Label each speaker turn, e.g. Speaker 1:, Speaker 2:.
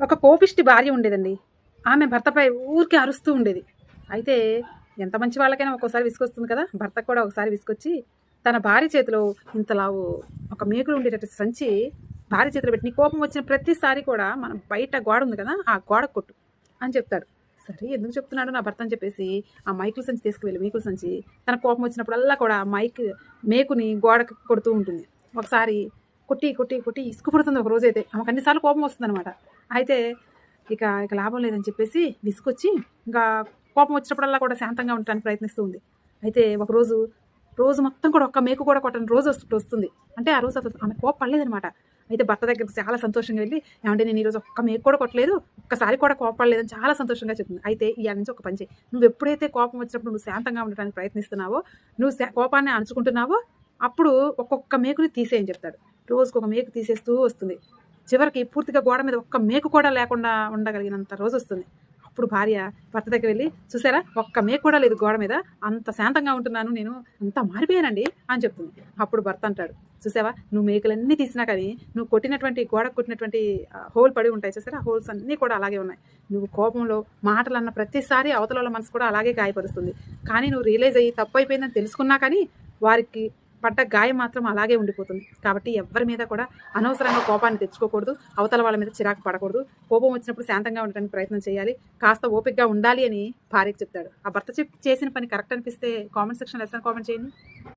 Speaker 1: ఒక కోపిష్టి భార్య ఉండేదండి. ఆమె భర్తపై ఊరికే అరుస్తూ ఉండేది. అయితే ఎంత మంచి వాళ్ళకైనా ఒక్కోసారి విసుకొస్తుంది కదా? భర్త కూడా ఒకసారి విసుకొచ్చి తన భార్య చేతిలో ఇంతలావు ఒక మేకులు ఉండేటట్టు సంచి భార్య చేతిలో పెట్టి నీ కోపం వచ్చిన ప్రతిసారి కూడా మనం బయట గోడ ఉంది కదా? ఆ గోడ కొట్టు అని చెప్తాడు. సరే ఎందుకు చెప్తున్నాడు నా భర్త అని చెప్పేసి ఆ మైకుల సంచి తీసుకువెళ్ళి మేకుల సంచి. తన కోపం వచ్చినప్పుడల్లా కూడా మైక్ మేకుని గోడకు కొడుతూ ఉంటుంది. ఒకసారి కొట్టి కొట్టి కొట్టి ఇసుకుపడుతుంది ఒక రోజైతే. ఆమెకు అన్నిసార్లు కోపం వస్తుంది అనమాట అయితే ఇక ఇక లాభం లేదని చెప్పేసి విసుకొచ్చి ఇంకా కోపం వచ్చినప్పుడల్లా కూడా శాంతంగా ఉండడానికి ప్రయత్నిస్తూ ఉంది. అయితే ఒకరోజు రోజు మొత్తం కూడా ఒక్క మేకు కూడా కొట్టని రోజు వస్తు వస్తుంది. అంటే ఆ రోజు అతను ఆమె కోపం పడలేదనమాట అయితే భర్త దగ్గర చాలా సంతోషంగా వెళ్ళి ఏమంటే నేను ఈరోజు ఒక్క మేకు కూడా కొట్టలేదు ఒక్కసారి కూడా కోపడలేదని చాలా సంతోషంగా చెప్తుంది. అయితే ఈ నుంచి ఒక పని చేయి నువ్వు ఎప్పుడైతే కోపం వచ్చినప్పుడు నువ్వు శాంతంగా ఉండడానికి ప్రయత్నిస్తున్నావో నువ్వు శా- కోపాన్ని అణుచుకుంటున్నావో అప్పుడు ఒక్కొక్క మేకుని తీసేయని చెప్తాడు. రోజుకు ఒక మేకు తీసేస్తూ వస్తుంది. చివరికి పూర్తిగా గోడ మీద ఒక్క మేకు కూడా లేకుండా ఉండగలిగినంత రోజు వస్తుంది. అప్పుడు భార్య భర్త దగ్గర వెళ్ళి చూసారా? ఒక్క మేకు కూడా లేదు గోడ మీద. అంత శాంతంగా ఉంటున్నాను నేను. అంత మారిపోయానండి అని చెప్తుంది. అప్పుడు భర్త అంటాడు చూసావా? నువ్వు మేకలన్నీ తీసినా కానీ నువ్వు కొట్టినటువంటి గోడ కొట్టినటువంటి హోల్ పడి ఉంటాయి చూసారా? హోల్స్ అన్నీ కూడా అలాగే ఉన్నాయి. నువ్వు కోపంలో మాటలు అన్న ప్రతిసారి అవతల వాళ్ళ మనసు కూడా అలాగే గాయపరుస్తుంది. కానీ నువ్వు రియలైజ్ అయ్యి తప్పు అయిపోయిందని తెలుసుకున్నా కానీ వారికి పడ్డ గాయం మాత్రం అలాగే ఉండిపోతుంది. కాబట్టి ఎవరి మీద కూడా అనవసరంగా కోపాన్ని తెచ్చుకోకూడదు. అవతల వాళ్ళ మీద చిరాకు పడకూడదు. కోపం వచ్చినప్పుడు శాంతంగా ఉండడానికి ప్రయత్నం చేయాలి. కాస్త ఓపికగా ఉండాలి అని భార్యకు చెప్తాడు. ఆ భర్త చెప్ చేసిన పని కరెక్ట్ అనిపిస్తే కామెంట్ సెక్షన్ లెసన్ కామెంట్ చేయండి.